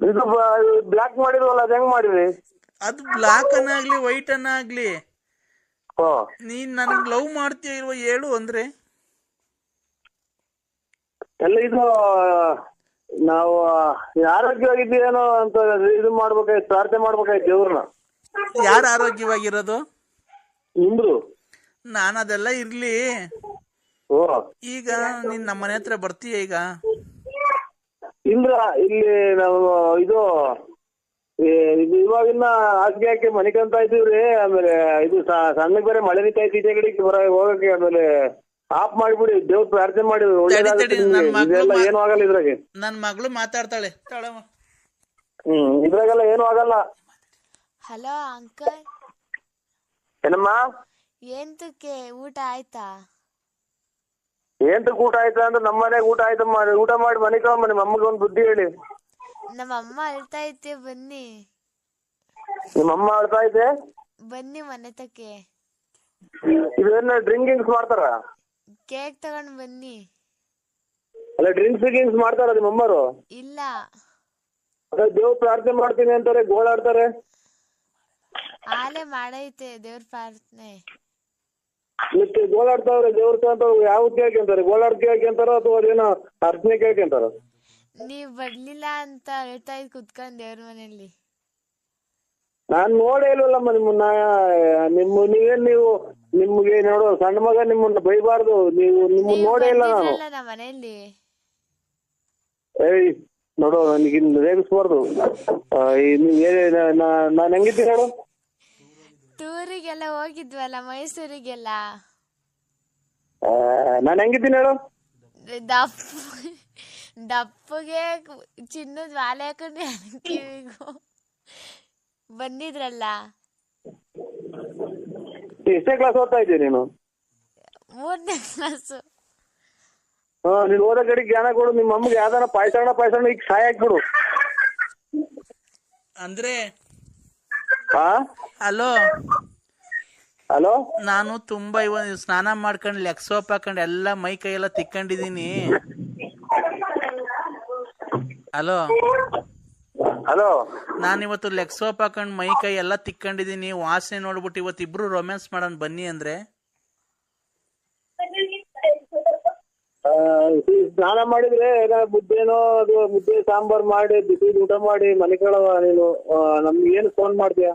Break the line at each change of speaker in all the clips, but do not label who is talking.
ಇದು ಬ್ಲಾಕ್ ಮಾಡಿದ್ವಲ್ಲ ಅದು ಹೆಂಗ್ ಮಾಡಿರಿ?
ಅದು ಬ್ಲಾಕ್ ಅನ್ನಾಗ್ಲಿ ವೈಟ್ ಅನ್ನಾಗ್ಲಿ. ನೀನ್ ನನಗ್ ಲವ್ ಮಾಡ್ತೀಯ ಇರುವ ಹೇಳು ಅಂದ್ರೆ.
ಎಲ್ಲ ಇದು ನಾವು ಆರೋಗ್ಯವಾಗಿದ್ದೀವೇನೋ ಅಂತ ಇದು ಮಾಡ್ಬೇಕಾಯ್ತು ಪ್ರಾರ್ಥನೆ ಮಾಡ್ಬೇಕಾಯ್ತು ದೇವ್ರನ್ನ.
ಯಾರು ಆರೋಗ್ಯವಾಗಿರೋದು?
ನಿಮ್ದು?
ನಾನು ಅದೆಲ್ಲ ಇರ್ಲಿ.
ಓ.
ಈಗ ನೀನ್ ನಮ್ಮ ಮನೆ ಹತ್ರ ಬರ್ತೀಯ ಈಗ?
ಇಂದ್ರ ಇಲ್ಲಿ ನಾವು ಇದು ಇವಾಗಿನ್ನ ಹಾಸಿಗೆ ಹಾಕಿ ಮನಿಕಂತ ಇದ್ದೀವ್ರಿ ಆಮೇಲೆ ಇದು ಸಣ್ಣಕ್ ಸಣ್ಣಗ್ ಬೇರೆ ಮಳೆ ನಿಂತ ಐತಿ ಈಚೆ ಕಡೆಗೆ ಬರ ಹೋಗಕ್ಕೆ ಆಮೇಲೆ ಆಫ್ ಮಾಡ್ಬಿಡಿ ದೇವ್ರ ಪ್ರಾರ್ಥನೆ ಮಾಡಿ ಏನು ಆಗಲ್ಲ ಇದ್ರಾಗ.
ನನ್ ಮಗಳು ಮಾತಾಡ್ತಾಳೆ. ತಾಳಮ್ಮ.
ಹ್ಮ್ ಇದ್ರಾಗೆಲ್ಲ ಏನು ಆಗಲ್ಲ.
Hello uncle.
ಏನಮ್ಮ?
ಎಂತಕ್ಕೆ ಊಟ ಆಯ್ತಾ?
ಏನ್ ಊಟ ಆಯ್ತಾ ಅಂದ್ರೆ ನಮ್ಮ ಮನೆಗೆ ಊಟ ಆಯ್ತಮ್ಮ ಊಟ ಮಾಡಿ ಮನೆ ಕಳ್ಮ ನಿಮ್ಮ ಅಮ್ಮಗೆ ಒಂದ್ ಬುದ್ಧಿ ಹೇಳಿ.
ನಮ್ಮ ಅಮ್ಮ ಅಳ್ತಾ ಐತೆ ಬನ್ನಿ.
ನಿಮ್ಮ ಅಮ್ಮ ಆಡ್ತಾ ಐತೆ
ಬನ್ನಿ ಮನೆ ತಕ್ಕೆ.
ಇದನ್ನ ಡ್ರಿಂಕಿಂಗ್ಸ್ ಮಾಡ್ತಾರ?
ಕೇಕ್ ತಗೊಂಡ್ ಬನ್ನಿ.
ಅಲ್ಲ ಡ್ರಿಂಕ್ಸ್ ಗಿಂಕ್ಸ್ ಮಾಡ್ತಾರ ನಿಮ್ಮ ಅಮ್ಮರು
ಇಲ್ಲ.
ಅದೇ ದೇವ್ರ ಪ್ರಾರ್ಥನೆ ಮಾಡ್ತೀನಿ ಅಂತಾರೆ ಗೋಳಾಡ್ತಾರೆ.
ಆಲೆ ಮಾಡೈತೆ ದೇವ್ರ ಪ್ರಾರ್ಥನೆ.
ಮತ್ತೆ ಗೋಳಾಡ್ತಾವ್ರೆ ದೇವ್ರ ಅಂತ ಯಾವ ಅಂತಾರೆ? ಗೋಳಾಡ್ಕೆ ಹಾಕ್ಯಂತಾರ ಅಥವಾ ಅದೇನೋ ಅರ್ಚನೆ ಕೇಳ್ಕೊಂತಾರ
ನೀವ್ ಬರ್ಲಿಲ್ಲ ಅಂತ ಹೇಳ್ತಾ ಇದ್ ಕುತ್ಕೊಂಡ್ ದೇವ್ರ ಮನೆಯಲ್ಲಿ.
ನಾನ್ ನೋಡೇ ಇಲ್ವಲ್ಲಮ್ಮ ನಿಮ್ಮನ್ನ ನಿಮ್ಮ ನೀವೇನ್ ನೀವು ನಿಮ್ಗೆ ನೋಡು ಸಣ್ಣ ಮಗ ನಿಮ್ಮನ್ನ ಬೈಬಾರ್ದು. ನೀವು ನಿಮ್ಮನ್ನ ನೋಡೇ ಇಲ್ಲ ನಾನು.
ಬಂದಿದ್ರಲ್ಲ ನಮ್ಮ ಮನೆಯಲ್ಲಿ?
ಏಯ್ ನೋಡು ನನಗಿನ್ ರೇಗಿಸ್ಬಾರ್ದು. ಆ, ಈ ನೀವ್ ಏನ್ ನಾನು ಹೆಂಗಿದ್ದೀನಿ ನೋಡು
ಟೂರಿಗೆಲ್ಲ ಹೋಗಿದ್ವಲ್ಲ ಮೈಸೂರಿಗೆಲ್ಲ?
ನಾನು ಹೆಂಗಿದ್ದೀನಿ ಹೇಳು?
ದಪ್ಪ ದಪ್ಪಗೆ ಚಿನ್ನದ ವಾಲೆ ಹಾಕೊಂಡು ಕಿವಿಗೂ ಬಂದಿದ್ರಲ್ಲ?
ಎಷ್ಟೇ ಕ್ಲಾಸ್ ಓದ್ತಾ ಇದ್ದೀನಿ ನೀನು?
ಮೂರನೇ ಕ್ಲಾಸ್
ಹಾ ನೀನು ಓದೋ ಕಡೆ ಜ್ಞಾನ ಕೊಡು ನಿಮ್ಮ ಅಮ್ಮಗೆ ಯಾವ್ದಾರ ಪಾಯ್ಸಣ ಪಾಯ್ಸಣ ಈಗ ಸಹಾಯ ಹಾಕ್ಬಿಡು.
ಅಂದ್ರೆ
ಹಾ?
ಹಲೋ.
ಹಲೋ?
ನಾನು ತುಂಬಾ ಇವ ಸ್ನಾನ ಮಾಡ್ಕೊಂಡು ಲೆಗ್ ಸೋಪ್ ಹಾಕೊಂಡು ಎಲ್ಲ ಮೈ ಕೈ ಎಲ್ಲ ತಿಕ್ಕೊಂಡಿದೀನಿ ಹಲೋ.
ಹಲೋ.
ನಾನು ಇವತ್ತು ಲೆಗ್ ಸೋಪ್ ಹಾಕೊಂಡು ಮೈ ಕೈ ಎಲ್ಲ ತಿಕ್ಕೊಂಡಿದೀನಿ ವಾಸನೆ ನೋಡ್ಬಿಟ್ಟು ಇವತ್ತು ಇಬ್ರು ರೊಮ್ಯಾನ್ಸ್ ಮಾಡೋಣ ಬನ್ನಿ ಅಂದ್ರೆ
ಆ, ಈ ಸ್ನಾನ ಮಾಡಿದ್ರೆ ಮುದ್ದೆನೋ ಅದು ಮುದ್ದೆ ಸಾಂಬಾರ್ ಮಾಡಿ ಬಿಸಿ ಊಟ ಮಾಡಿ ಮನೆ ಕೇಳವ ನೀನು ನಮ್ಗೆ ಏನು ಫೋನ್ ಮಾಡ್ತೀಯ?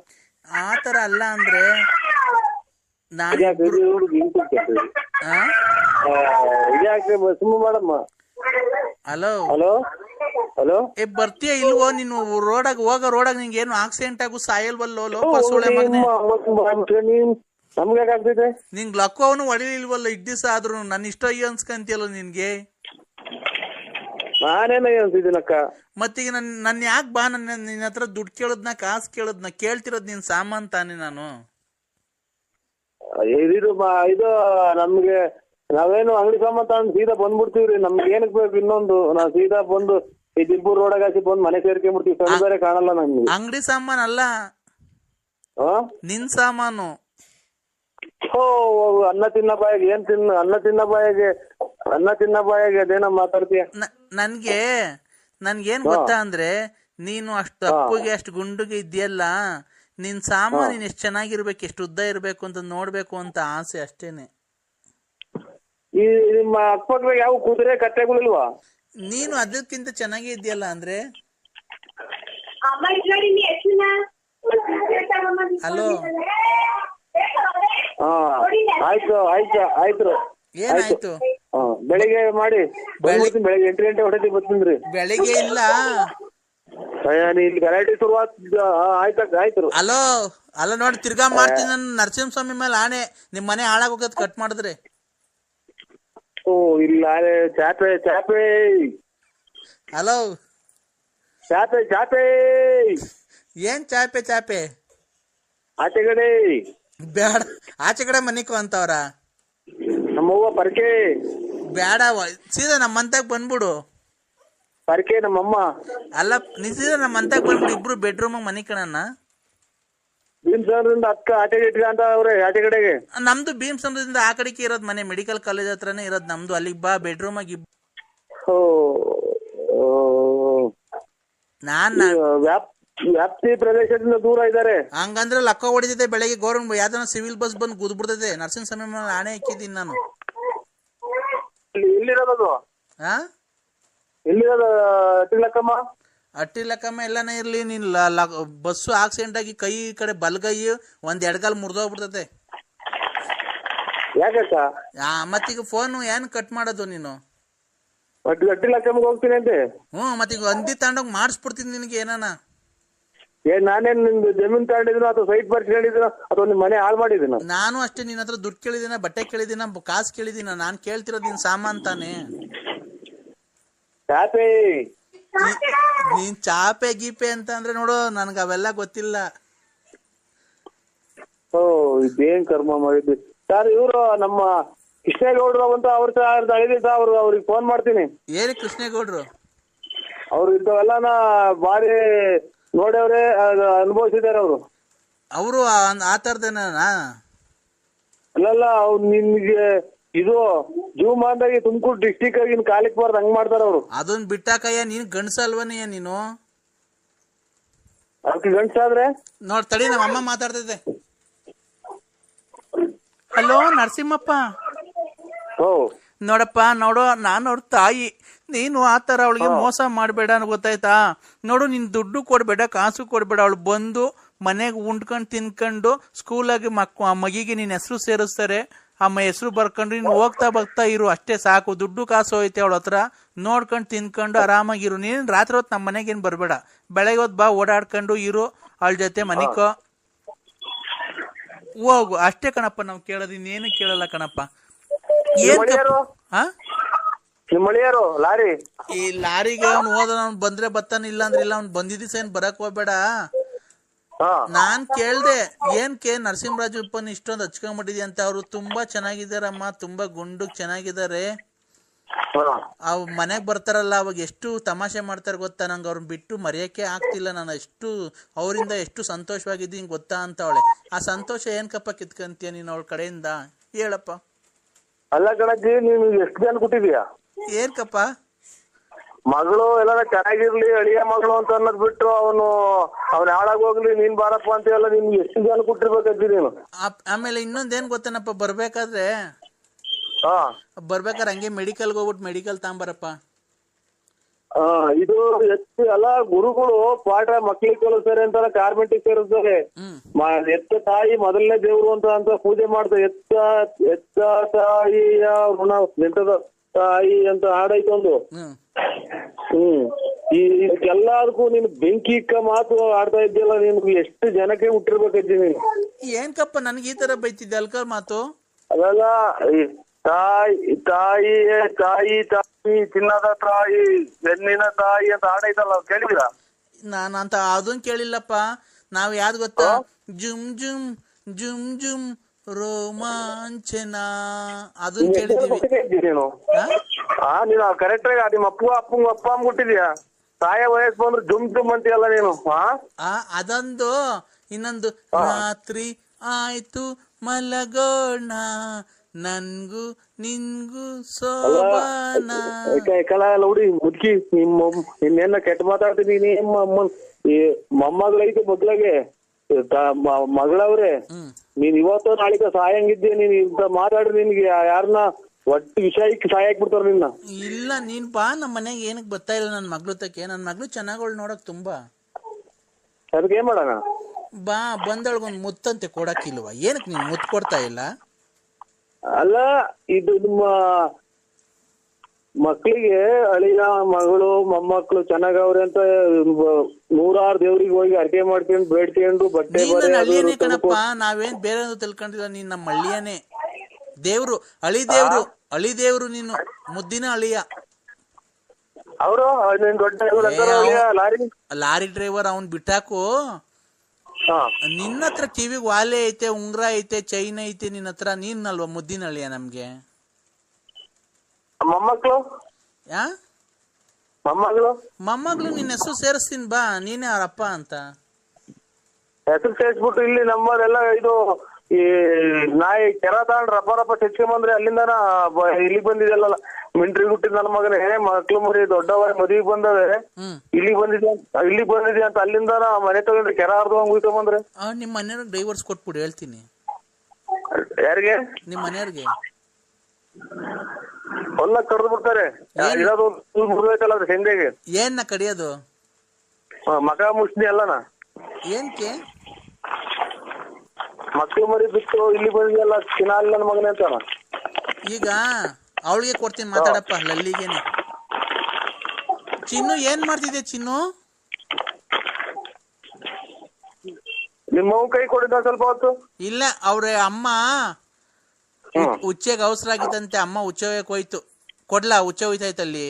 ಆ ತರ ಅಲ್ಲ ಅಂದ್ರೆ ನಾನು
ಇದ್ಯಾಕೆ ಇದು ಹುಡುಗಿ ಹಿಂಗ್ ಕೂತ್ಕೊಳ್ತಿದೆ? ಆ, ಸುಮ್ಮ ಮಾಡಮ್ಮ?
ಹಲೋ?
ಹಲೋ? ಹಲೋ?
ಏ ಬರ್ತೀಯ ಇಲ್ವೋ ನೀನು? ರೋಡಾಗ ಹೋಗ ರೋಡಾಗ ನಿಂಗೆ ಏನು ಆಕ್ಸಿಡೆಂಟ್ ಆಗು ಸಾಯಲ್ವಲ್ಲೋ ಲೋಪರ್ ಸೋಳೆ ಮಗನೆ?
ನಮ್ಗೆ ಯಾಕಾಗ್ತೈತೆ
ನಿಂಗ್ ಲಕ್ಕು ಅವನು ಹೊಡಿಲಿಲ್ವಲ್ಲ ಇಡ್ ದಿವಸ ಆದ್ರೂ ನನ್ನ ಇಷ್ಟ ಅಯ್ಯೋ ಅನ್ಸ್ಕಂತಿಯಲ್ಲ ನಿನ್ಗೆ?
ನಾನೇನ ಅನ್ಸಿದ್ದೀನಕ್ಕ
ಮತ್ತೀಗ ನನ್ ನನ್ ಯಾಕೆ ಬಾ ನನ್ನ ನಿನ್ನ ಹತ್ರ ದುಡ್ಡು ಕೇಳದ್ನ ಕಾಸು ಕೇಳದ್ನ ಕೇಳ್ತಿರೋದ್ ನಿನ್ ಸಾಮಾನ್ ತಾನೆ ನಾನು.
ಇದು ಮ- ಇದು ನಮ್ಗೆ ನಾವೇನು ಅಂಗಡಿ ಸಾಮಾನ್ ತಗೊಂಡು ಸೀದಾ ಬಂದ್ಬಿಡ್ತೀವ್ರಿ. ನಮ್ಗೆ ಏನಕ್ ಬೇಕು ಇನ್ನೊಂದು? ನಾವ್ ಸೀದಾ ಬಂದು ಈ ದಿಬ್ಬೂರ್ ರೋಡ್ ಹಾಕಿ ಬಂದು ಮನೆ ಸೇರ್ಕೊಂಡ್ಬಿಡ್ತೀವಿ. ಸಣ್ಣ ಬೇರೆ ಕಾಣಲ್ಲ ನಮ್ಗೆ
ಅಂಗಡಿ ಸಾಮಾನ್ ಅಲ್ಲ.
ಹಾ?
ನಿನ್ ಸಾಮಾನು.
ಅನ್ನ ತಿನ್ನ ಬಾಯಿಗೆ ಏನ್ ತಿನ್ನ ಅನ್ನ ತಿನ್ನ ಬಾಯಿಗೆ ಅನ್ನ ತಿನ್ನ ಬಾಯಿಗೆ ಅದೇನ ಮಾತಾಡ್ತೀಯ?
ನನ್ಗೆ ನನ್ಗೇನ್ ಗೊತ್ತಾ ಅಂದ್ರೆ ನೀನು ಅಷ್ಟು ತಪ್ಪುಗೆ ಅಷ್ಟು ಗುಂಡುಗೆ ಇದೆಯಲ್ಲ ನಿನ್ ಸಾಮಾನ್ ನೀನ್ ಎಷ್ಟು ಚೆನ್ನಾಗಿರ್ಬೇಕು ಎಷ್ಟು ಉದ್ದ ಇರ್ಬೇಕು ಅಂತ ನೋಡ್ಬೇಕು ಅಂತ ಆಸೆ ಅಷ್ಟೇನೆ.
ಈ ನಿಮ್ಮ ಅಕ್ಕಪಕ್ಕದಾಗ ಯಾವ ಕುದುರೆ ಕತ್ತೆಗಳಿಲ್ವಾ?
ನೀನು ಅದಕ್ಕಿಂತ ಚೆನ್ನಾಗಿ ಇದೆಯಲ್ಲ ಅಂದ್ರೆ? ಹಲೋ.
ಹಾ ಆಯ್ತು ಆಯ್ತು ಆಯ್ತು.
ಏನಾಯ್ತು?
ಹಾ ಬೆಳಿಗ್ಗೆ ಮಾಡಿ. ಬಂದ್ಬಿಡ್ತೀನಿ ಬೆಳಿಗ್ಗೆ ಎಂಟು ಗಂಟೆ ಹೊಡೆದಿ ಬರ್ತೀನಿ
ಬೆಳಿಗ್ಗೆ ಇಲ್ಲ?
ಇಲ್ಲಿ ಗಲಾಟೆ ಶುರುವಾತ್ ಆಯ್ತಕ್ಕ ಆಯ್ತು
ಹಲೋ ಅಲ್ಲ ನೋಡಿ ತಿರ್ಗಾ ಮಾಡ್ತೀನಿ ನಾನು ನರಸಿಂಹಸ್ವಾಮಿ ಮೇಲೆ ಆಣೆ. ನಿಮ್ ಮನೆ ಹಾಳಾಗೋಗದ್ ಕಟ್ ಮಾಡಿದ್ರೆ.
ಓ ಇಲ್ಲ ಚಾಪೆ ಚಾಪೆ.
ಹಲೋ
ಚಾಪೆ ಚಾಪೆ.
ಏನ್ ಚಾಪೆ ಚಾಪೆ?
ಆಚೆ ಕಡೆ.
ಬೇಡ. ಆಚೆ ಕಡೆ ಮನಿಕೋ ಅಂತವ್ರ?
ನಮ್ಮವ್ವ ಪರ್ಕೆ.
ಬೇಡ ವ- ಸೀದಾ ನಮ್ಮ ಮಂತಾಗ ಬಂದ್ಬಿಡು.
ಪರ್ಕೆ ನಮ್ಮಮ್ಮ.
ಅಲ್ಲ ನೀ ಸೀದಾ ನಮ್ಮ ಮಂತಾಗ ಬಂದ್ಬಿಡು ಇಬ್ರು ಬೆಡ್ರೂಮ್ ಮನಿ ಕಣನ್ನ
ಭೀಮ್ಸಂದ್ರಿಂದ ಅಕ್ಕ ಆಚೆಗೆ ಇಟ್ಕೊಂತ ಅವ್ರೆ ಆಚೆ ಕಡೆಗೆ.
ನಮ್ದು ಭೀಮ್ ಸಮುದ್ರದಿಂದ ಆ ಕಡೆಗೆ ಇರೋದ್ ಮನೆ ಮೆಡಿಕಲ್ ಕಾಲೇಜ್ ಹತ್ರನೇ ಇರೋದ್ ನಮ್ದು. ಅಲ್ಲಿಗೆ ಬಾ ಬೆಡ್ರೂಮ್ ಆಗಿ
ಓ ಓ.
ನಾನ್
ವ್ಯಾಪ್ ವ್ಯಾಪ್ತಿ ಪ್ರದೇಶದಿಂದ ದೂರ ಇದ್ದಾರೆ.
ಹಂಗಂದ್ರೆ ಲಕ್ಕ ಹೊಡಿದಿದೆ ಬೆಳಗ್ಗೆ ಗೌರ್ಮೆಂಟ್ ಯಾವ್ದಾನ ಸಿವಿಲ್ ಬಸ್ ಬಂದು ಗುದ್ ಬಿಡ್ತದೆ ನರಸಿಂಹ ಸ್ವಾಮಿ ಮೇಲೆ ಆಣೆ ಇಕ್ಕಿದ್ದೀನಿ ನಾನು.
ಇಲ್ಲಿ ಎಲ್ಲಿರೋದು
ಹಾ
ಎಲ್ಲಿರೋದು
ಅಟ್ಟಿ ಲಕ್ಕಮ್ಮ ಎಲ್ಲಾನೇ ಇರ್ಲಿ ನೀನ್ ಬಸ್ಸು ಆಕ್ಸಿಡೆಂಟ್ ಆಗಿ ಕೈ ಈ ಕಡೆ ಬಲ್ಗೈ ಒಂದ್ ಎಡಗಾಲ್ ಮುರಿದೋಗ್ಬಿಡ್ತೈತೆ
ಯಾಕಕ್ಕ
ಆ ಮತ್ತೀಗ ಫೋನ್ ಏನ್ ಕಟ್ ಮಾಡೋದು ನೀನು?
ಅಟ್ಟಿ ಅಟ್ಟಿ ಲಕ್ಕಮ್ಮಗೆ ಹೋಗ್ತೀನಿ ಅಂತೆ
ಹ್ಞೂ ಮತ್ತೀಗ ಅಂದಿ ತಗೊಂಡೋಗಿ ಮಾಡಿಸ್ಬಿಡ್ತೀನಿ ನಿನಗೆ ಏನಾನ.
ಏ ನಾನೇನ್ ನಿಮ್ದು ಜಮೀನ್ ತಗೊಂಡಿದ್ದೀನೋ ಅಥವಾ ಸೈಟ್ ಬರ್ಸ್ಕೊಂಡಿದ್ದೀನೋ ಅಥವಾ ನಿಮ್ ಮನೆ ಹಾಳು ಮಾಡಿದ್ದೀನೋ?
ನಾನು ಅಷ್ಟೇ ನಿನ್ನ ಹತ್ರ ದುಡ್ಡು ಕೇಳಿದಿನ ಬಟ್ಟೆ ಕೇಳಿದಿನ ಕಾಸು ಕೇಳಿದಿನ ನಾನು ಕೇಳ್ತಿರೋದು ನಿನ್ ಸಾಮಾನ್ ತಾನೇ.
ಚಾಪೆ.
ನೀ- ನೀನ್ ಚಾಪೆ ಗೀಪೆ ಅಂತ ಅಂದ್ರೆ ನೋಡು ನನ್ಗ ಅವೆಲ್ಲ ಗೊತ್ತಿಲ್ಲ.
ಓ ಇದೇನ್ ಕರ್ಮ ಮಾಡಿದ್ವಿ ಸರ್ ಇವರು ನಮ್ಮ ಕೃಷ್ಣೇಗೌಡರು ಅಂತ ಅವ್ರ ಅಳಿದಿದ್ದ ಅವ್ರು ಅವ್ರಿಗೆ ಫೋನ್ ಮಾಡ್ತೀನಿ.
ಏನೇ ಕೃಷ್ಣೇಗೌಡ್ರು?
ಅವ್ರು ಇಂಥವೆಲ್ಲನ ಬಾರಿ ನೋಡ್ಯವ್ರೆ ಅದ್ ಅನುಭವಿಸಿದಾರೆ ಅವರು.
ಅವರು ಆ ಥರದೇನ
ಅಲ್ಲಲ್ಲ ಅವ್ರು ನಿಮ್ಗೆ ಇದು ಜೂಮ್ ಅಂದಾಗಿ ತುಮಕೂರು ಡಿಸ್ಟಿಕ್ ಆಗಿ ಕಾಲಿಕ್ ಬಾರ್ದು ಹಂಗ್ ಮಾಡ್ತಾರ ಅವರು.
ಅದನ್ ಬಿಟ್ಟಾಕಯ್ಯ ನೀನ್ ಗಂಡ್ಸಲ್ವನಯ್ಯ ನೀನು?
ಅದಕ್ಕೆ ಗಂಡ್ಸಾದ್ರೆ?
ನೋಡ್ ತಡಿ ನಮ್ಮ ಅಮ್ಮ ಮಾತಾಡ್ತಿದ್ದೆ ಹಲೋ ನರಸಿಂಹಪ್ಪ.
ಓ
ನೋಡಪ್ಪ ನೋಡು ನಾನು ಅವ್ರ ತಾಯಿ. ನೀನು ಆ ಥರ ಅವಳಿಗೆ ಮೋಸ ಮಾಡಬೇಡ ಗೊತ್ತಾಯ್ತಾ? ನೋಡು ನಿನ್ ದುಡ್ಡು ಕೊಡಬೇಡ ಕಾಸು ಕೊಡಬೇಡ. ಅವಳು ಬಂದು ಮನೆಗೆ ಉಂಡ್ಕೊಂಡು ತಿನ್ಕೊಂಡು ಸ್ಕೂಲಾಗಿ ಮಕ್ ಆ ಮಗಿಗೆ ನಿನ್ನ ಹೆಸರು ಸೇರಿಸ್ತಾರೆ. ಅಮ್ಮ ಹೆಸರು ಬರ್ಕೊಂಡು ನೀನು ಹೋಗ್ತಾ ಬರ್ತಾ ಇರು ಅಷ್ಟೇ ಸಾಕು. ದುಡ್ಡು ಕಾಸು ಹೋಯ್ತೆ ಅವಳ ಹತ್ರ. ನೋಡ್ಕೊಂಡು ತಿನ್ಕೊಂಡು ಆರಾಮಾಗಿರು. ನೀನು ರಾತ್ರಿ ಹೊತ್ತು ನಮ್ಮ ಮನೆಗೇನು ಬರಬೇಡ. ಬೆಳಗ್ಗೆ ಹೊತ್ತು ಬಾ ಓಡಾಡ್ಕೊಂಡು ಇರು. ಅವಳ ಜೊತೆ ಮನಿಕೋ ಹೋಗು. ಅಷ್ಟೇ ಕಣಪ್ಪ ನಾವು ಕೇಳೋದು ಇನ್ನೇನು ಕೇಳಲ್ಲ ಕಣಪ್ಪ. ಏನ್ ಹಾ
ಲಾರಿ?
ಈ ಲಾರಿಗೆ ಅವ್ನು ಹೋದ ಅವ್ನು ಬಂದ್ರೆ ಬತ್ತಾನ ಇಲ್ಲ ಅಂದ್ರೆ ಇಲ್ಲ ಅವ್ನು ಬಂದಿದ್ದೀಸ ಏನ್ ಬರಕ್ ಹೋಗ್ಬೇಡ.
ಹಾ.
ನಾನ್ ಕೇಳ್ದೆ ಏನ್ ಕೆ ನರಸಿಂಹರಾಜಪ್ಪನ್ ಇಷ್ಟೊಂದು ಹಚ್ಕೊಂಡ್ಬಿಟ್ಟಿದ್ಯ ಅಂತ ಅವ್ರು ತುಂಬಾ ಚೆನ್ನಾಗಿದಾರಮ್ಮ ತುಂಬಾ ಗುಂಡು ಚೆನ್ನಾಗಿದ್ದಾರೆ.
ಹಾ.
ಅವ್ ಮನೆಗ್ ಬರ್ತಾರಲ್ಲ ಅವಾಗ ಎಷ್ಟು ತಮಾಷೆ ಮಾಡ್ತಾರೆ ಗೊತ್ತಾ ನಂಗೆ ಅವ್ರನ್ನ ಬಿಟ್ಟು ಮರೆಯಕ್ಕೆ ಆಗ್ತಿಲ್ಲ ನಾನು ಎಷ್ಟು ಅವರಿಂದ ಎಷ್ಟು ಸಂತೋಷವಾಗಿದ್ದೀನಿ ಗೊತ್ತಾ ಅಂತ ಅವಳೆ ಆ ಸಂತೋಷ ಏನ್ಕಪ್ಪ ಕಿತ್ಕಂತೀಯ ನೀನು ಅವಳ ಕಡೆಯಿಂದ? ಹೇಳಪ್ಪ.
ಅಲ್ಲ ಗಣಜಿ ನೀನು ಎಷ್ಟು ಜನ ಕೊಟ್ಟಿದ್ಯಾ
ಏನ್ಕಪ್ಪ?
ಮಗಳು ಎಲ್ಲಾರ ಚೆನ್ನಾಗಿರ್ಲಿ ಅಳಿಯ ಮಗಳು ಅಂತ ಅನ್ನೋದ್ ಬಿಟ್ಟು ಅವನು ಅವ್ನ ಹಾಳಾಗೋಗ್ಲಿ ನೀನ್ ಬಾರಪ್ಪ ಅಂತ ಎಲ್ಲ ನಿಮ್ಗೆ ಎಷ್ಟು ಜನ ಕೊಟ್ಟಿರ್ಬೇಕಜ್ಜಿ ನೀನು?
ಆ- ಆಮೇಲೆ ಇನ್ನೊಂದೇನ್ ಗೊತ್ತೇನಪ್ಪ ಬರ್ಬೇಕಾದ್ರೆ?
ಹಾ.
ಬರ್ಬೇಕಾದ್ರೆ ಹಂಗೆ ಮೆಡಿಕಲ್ಗೆ ಹೋಗ್ಬಿಟ್ಟು ಮೆಡಿಕಲ್ ತಗೊಂಬರಪ್ಪ.
ಇದು ಎಷ್ಟು ಎಲ್ಲ ಗುರುಗಳು ಪಾಠ ಮಕ್ಳಿಗೆ ಕಲಿಸ್ತಾರೆ ಅಂತ ಕಾರ್ಮೆಂಟಿಗೆ ಸೇರಿಸ್ತಾರೆ. ಎತ್ತ ತಾಯಿ ಮೊದಲನೇ ದೇವ್ರು ಅಂತ ಅಂತ ಪೂಜೆ ಮಾಡ್ತಾರೆ. ಎತ್ತ ಎತ್ತ ತಾಯಿಯ ಋಣ ನೆಂಟದ ತಾಯಿ ಅಂತ ಹಾಡೈತೆ ಒಂದು
ಹ್ಮ್.
ಈ ಇದಕ್ಕೆಲ್ಲದಕ್ಕೂ ನೀನು ಬೆಂಕಿ ಇಕ್ಕ ಮಾತು ಆಡ್ತಾ ಇದ್ಯಲ್ಲ ನಿನ್ಗೆ ಎಷ್ಟು ಜನಕ್ಕೆ ಹುಟ್ಟಿರ್ಬೇಕಜ್ಜಿ ನೀನು.
ಏನ್ಕಪ್ಪ ನನ್ಗೆ ಈ ತರ ಬೈತಿದ್ದೆ ಅಲ್ಕರ್ ಮಾತು?
ಅದೆಲ್ಲ ತಾಯಿ ತಾಯಿ ತಾಯಿ ತಾಯಿ ಚಿನ್ನದ ತಾಯಿ ಬೆನ್ನಿನ ತಾಯಿ ಅಂತ ಹಾಡ ಇದಲ್ಲ ಕೇಳಿದ್ರ
ನಾನು ಅಂತ ಅದನ್ ಕೇಳಿಲ್ಲಪ್ಪ. ನಾವ್ ಯಾವ್ದು ಗೊತ್ತಾ? ಜುಮ್ ಜುಮ್ ಜುಮ್ ಜುಮ್ ರೋಮಾಂಚನ. ಅದನ್ ಕೇಳಿದೀವಿ
ನೀನು?
ಹಾ?
ಆ ನೀನು ಕರೆಕ್ಟ್ ಆಗಿ ನಿಮ್ಮ ಅಪ್ಪ ಅಪ್ಪಂಗ ಅಪ್ಪ ಅಮ್ಮ ಹುಟ್ಟಿದ್ಯಾ ತಾಯ ವಯಸ್ಸು ಬಂದ್ರೆ ಜುಮ್ ಜುಮ್ ಅಂತೀಯಲ್ಲ ನೀನು ಹಾ?
ಆ ಅದೊಂದು ಇನ್ನೊಂದು ರಾತ್ರಿ ಆಯ್ತು ಮಲಗೋಣ. ನನ್ಗೂ ನಿನ್ಗೂ ಸೋಬಾನ.
ಎಲ್ಲ ಹುಡಿ ಮುದ್ಕಿ ನಿಮ್ಮ ನಿನ್ನೆನ್ನ ಕೆಟ್ಟ ಮಾತಾಡ್ತೀನಿ ನಿಮ್ಮ ಅಮ್ಮನ್ ಈ ಮೊಮ್ಮಗಳೈತೆ ಮೊದ್ಲಾಗೆ ಮಗಳವ್ರೆ ನೀನ್ ಇವತ್ತು ನಾಳಿಕ ಸಾಯಂಗಿದ್ದೆ ನೀನ್ ಇಂತ ಮಾತಾಡ್ರಿ ನಿನ್ಗೆ ಯಾರನ್ನ ಒಟ್ಟು ವಿಷಯಕ್ಕೆ ಸಹಾಯ ಬಿಡ್ತಾರ ನಿನ್ನ.
ಇಲ್ಲ ನೀನ್ ಬಾ ನಮ್ಮ ಮನೆಗೆ ಏನಕ್ ಬರ್ತಾ ಇಲ್ಲ ನನ್ ಮಗಳು ತಕ್ಕೆ ನನ್ ಮಗಳು ಚೆನ್ನಾಗೋಳ್ ನೋಡಕ್ ತುಂಬಾ.
ಅದಕ್ಕೆ ಏನ್ ಮಾಡೋಣ?
ಬಾ ಬಂದವಳಿಗೊಂದು ಮುತ್ತಂತೆ ಕೊಡಕ್ಕಿಲ್ವಾ? ಏನಕ್ಕೆ ನೀನ್ ಮುತ್ ಕೊಡ್ತಾ ಇಲ್ಲ?
ಅಲ್ಲ ಇದು ನಿಮ್ಮ ಮಕ್ಳಿಗೆ ಅಳಿಯ ಮಗಳು ಮೊಮ್ಮಕ್ಳು ಚೆನ್ನಾಗವ್ರೆ ಅಂತ ನೂರಾರು ದೇವ್ರಿಗೆ ಹೋಗಿ ಅಡ್ಗೆ ಮಾಡ್ಕೊಂಡು ಬೇಡ್ಕೊಂಡು ಬಟ್ಟೆ
ನೀನ್ ಹಳ್ಳಿಯನೇ ಕಣಪ್ಪ. ನಾವೇನ್ ಬೇರೆ ತಿಳ್ಕೊಂಡಿಲ್ಲ ನೀನ್ ನಮ್ಮ ಹಳ್ಳಿಯನೇ ದೇವ್ರು ಅಳಿ ದೇವ್ರು ಅಳಿ ದೇವ್ರು ನೀನು. ಮುದ್ದಿನ ಅಳಿಯ.
ಅವರು ಲಾರಿ.
ಲಾರಿ ಡ್ರೈವರ್ ಅವನ್ ಬಿಟ್ಟಾಕು. ನಿನ್ನ ಹತ್ರ ಕಿವಿಗ್ ವಾಲೆ ಐತೆ ಉಂಗ್ರ ಐತೆ ಚೈನ್ ಐತೆ ನಿನ್ನ ಹತ್ರ ನೀನಲ್ವಾ ಮುದ್ದಿನ ಅಳಿಯ ನಮ್ಗೆ?
ಮೊಮ್ಮಕ್ಳು
ಯಾ?
ಮೊಮ್ಮಗಳು
ಮೊಮ್ಮಗಳು ನಿನ್ನ ಹೆಸರು ಸೇರಿಸ್ತೀನಿ ಬಾ ನೀನೇ ಅವ್ರಪ್ಪ ಅಂತ.
ಹೆಸರು ಸೇರಿಸ್ಬಿಟ್ಟು ಇಲ್ಲಿ ನಮ್ಮದೆಲ್ಲ ಇದು ಈ ನಾಯಿ ಕೆರ ತಗೊಂಡ್ ರಪ್ಪ ರಪ್ಪ ಬಂದ್ರೆ ಅಲ್ಲಿಂದ ಇಲ್ಲಿ ಬಂದಿದೆಲ್ಲ ಮಿಂಟ್ರಿ ಹುಟ್ಟಿದ ನನ್ನ ಮಗನೇ ಮಕ್ಳು ಮರಿ ದೊಡ್ಡವ ಮದುವೆಗೆ ಬಂದವೆ ಇಲ್ಲಿ ಬಂದಿದೆ ಇಲ್ಲಿ ಬಂದಿದೆ ಅಂತ ಅಲ್ಲಿಂದನಾ ಮನೆ ತಗೊಂಡ್ರೆ ಕೆರ ಹರ್ದು ಹಂಗ್
ಉಯ್ಕೊಂಬಂದ್ರೆ ನಿಮ್ಮ ಮನೆಯವ್ರಿಗೆ ಡೈವರ್ಸ್ ಕೊಟ್ಬಿಡು ಹೇಳ್ತೀನಿ.
ಯಾರಿಗೆ?
ನಿಮ್ ಮನೆಯವ್ರಿಗೆ.
ಹೊಲ ಕಡ್ದು ಬಿಡ್ತಾರೆ? ಇರೋದು ಅದ್ರ ಸಂಡೆಗೆ
ಏನ್ನ ಕಡಿಯೋದು?
ಮಗ ಮುಷ್ಣಿ ಅಲ್ಲನ?
ಏನ್ಕೆ?
ಮಕ್ಳು ಮರಿ ಬಿಟ್ಟು ಇಲ್ಲಿ ಬಂದಿಯಲ್ಲ ಚಿನಾಲ್ ನನ್ನ ಮಗನೇ ಅಂತಾನ
ಈಗ ಅವಳಿಗೆ ಕೊಡ್ತೀನಿ ಮಾತಾಡಪ್ಪ ಲಲ್ಲಿಗೇನೆ. ಚಿನ್ನು ಏನ್ ಮಾಡ್ತಿದ್ದೆ ಚಿನ್ನು?
ನಿಮ್ಮ ಕೈ ಕೊಡಿದ ಸ್ವಲ್ಪ ಹೊತ್ತು?
ಇಲ್ಲ ಅವ್ರ ಅಮ್ಮ ಉಚ್ಚೆಗೆ ಅವಸರ ಆಗಿತ್ತಂತೆ ಅಮ್ಮ ಉಚ್ಚೆ ಹೋಯ್ತು. ಕೊಡ್ಲಾ ಉಚ್ಚೆ ಹೋಯ್ತಾಯ್ತಲ್ಲಿ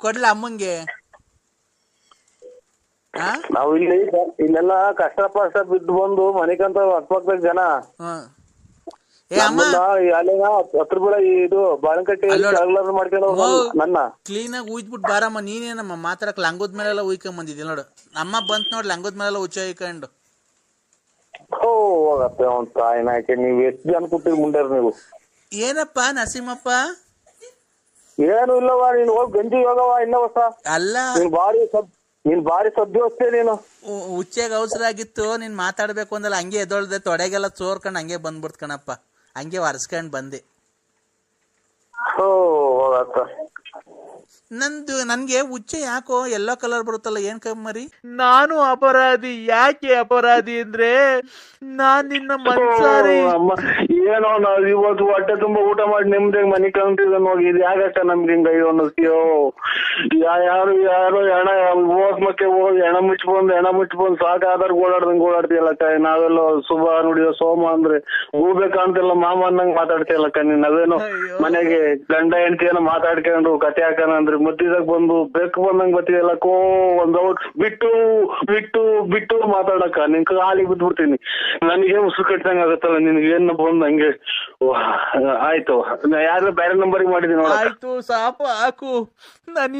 ಕೊಡ್ಲ ಅಮ್ಮಂಗೆ.
ನಾವ್ ಇಲ್ಲಿ ಇಲ್ಲೆಲ್ಲ ಕಷ್ಟ ಪಷ್ಟ ಬಿದ್ದು ಬಂದು ಮನೆಗಂತ ಹತ್ಪಕ್ದಾಗ ಜನ. ಹತ್ರ ಬೀಳ ಇದು ಬಾಳಂಕಟ್ಟಿ ಮಾಡ್ಕೊಂಡು. ನನ್ನ.
ಕ್ಲೀನ್ ಆಗಿ ಉಯ್ದ್ಬಿಟ್ಟು ಬಾರಮ್ಮ ನೀನೇನಮ್ಮ? ಮಾತಾಡಕ್ ಲಂಗೋದ್ ಮೇಲೆಲ್ಲ ಉಯ್ಕೊಂಡ್ ಬಂದಿದ್ದಿ ನೋಡು. ಅಮ್ಮ ಬಂತ್ ನೋಡ್ ಲಂಗೋದ್ ಮೇಲೆಲ್ಲ ಉಚ್ಚ ಉಯ್ಕೊಂಡು
ಓ ಹೋಗತ್ತೆ ಅವ್ನ್ ತಾಯಿನ ಯಾಕೆ ನೀವ್ ಎಷ್ಟ್ ಜನ ಕೂತಿರಿ ಮುಂಡ್ಯಾರ ನೀವು?
ಏನಪ್ಪ ನರಸಿಂಹಪ್ಪ?
ಏನು ಇಲ್ಲವಾ ನೀನ್ ಹೋಗಿ ಗಂಜಿ ಹೋಗವ ಇನ್ನ ಹೊಸ.
ಅಲ್ಲ.
ಬಾರಿ ಸದ್ ನೀನ್ ಬಾರಿ ಸದ್ದು ನೀನು.
ಹುಚ್ಚೆಗ್ ಉಚ್ಚೆಗೆ ಅವಸರ ಆಗಿತ್ತು ನೀನ್ ಮಾತಾಡ್ಬೇಕು ಅಂದಲ್ಲ ಹಂಗೆ ಎದೊಳ್ದೆ ತೊಡೆಗೆಲ್ಲ ಚೋರ್ಕಂಡ್ ಹಂಗೆ ಬಂದ್ಬಿಡ್ತ ಕಣಪ್ಪ. ಹಂಗೆ ಒರೆಸ್ಕೊಂಡ್ ಬಂದೆ.
ಓ ಹೋಗತ್ತ
ನಂದು ನನ್ಗೆ ಉಚ್ಚೆ ಯಾಕೋ ಎಲ್ಲೋ ಕಲರ್ ಬರುತ್ತಲ್ಲ ಏನ್ ಕಮ್ಮರಿ ನಾನು ಅಪರಾಧಿ ಯಾಕೆ ಅಪರಾಧಿ ಅಂದ್ರೆ ನಾನ್ ನಿನ್ನ ಮನ್ಸಾರಿ
ಅಮ್ಮ. ಏನೋ ನಾವ್ ಇವತ್ತು ಹೊಟ್ಟೆ ತುಂಬಾ ಊಟ ಮಾಡಿ ನಿಮ್ದೆ ಮನಿ ಕಂತಿದ ಹೋಗಿ ಇದು ಯಾಕಕ್ಕ ನಮ್ಗೆ ಹಿಂಗ ಅಯ್ಯೋ ಅನ್ನಿಸ್ತೀಯೋ ಯಾ- ಯಾರು ಯಾರು ಹೆಣ ಹೋಗ್ ಮಕ್ಕೆ ಹೋಗಿ ಹೆಣ ಮುಚ್ಕೊಂಡು ಹೆಣ ಮುಚ್ಕೊಂಡ್ ಸಾಕಾದ್ರ ಓಡಾಡ್ದಂಗ್ ಓಡಾಡ್ತೀಯಲ್ಲಕ್ಕ ನಾವೆಲ್ಲ ಶುಭ ನುಡಿಯೋ ಸೋಮ ಅಂದ್ರೆ ಹೋಗ್ಬೇಕಂತಿಲ್ಲ ಕಾಣ್ತಿಲ್ಲ ಮಾಮ ಅನ್ನಂಗ್ ಮಾತಾಡ್ತೀಯಲ್ಲಕ್ಕ ನೀನ್. ನಾವೇನೋ. ಮನೆಗೆ ಗಂಡ ಹೆಂಡತಿ ಏನೋ ಮಾತಾಡ್ಕೊಂಡು ಕತೆ ಹಾಕಣ ಅಂದ್ರೆ ಮದ್ದಿದಾಗ ಬಂದು ಬೆಕ್ಕು ಬಂದಂಗ್ ಬರ್ತೀಯಲ್ಲ ಕೋ ಒಂದ್ ಔಟ್ ಬಿಟ್ಟು ಬಿಟ್ಟು ಬಿಟ್ಟು ಮಾತಾಡಕ್ಕ. ನಿನ್ ಕಾಲಿಗೆ ಬಿದ್ಬಿಡ್ತೀನಿ. ನನಗೆ ಉಸಿರು ಕಟ್ಟಂಗ್ ಆಗತ್ತಲ್ಲ? ನಿನ್ಗೆ ಏನ್ ಬಂದ್ ವಾ, ಆಯ್ತು. ಯಾರು ಬೇರೆ ನಂಬರ್ ಮಾಡಿದ್ದೀನಿ
ಆಯ್ತು ಸಾಪ ಹಾಕು. ನಾನು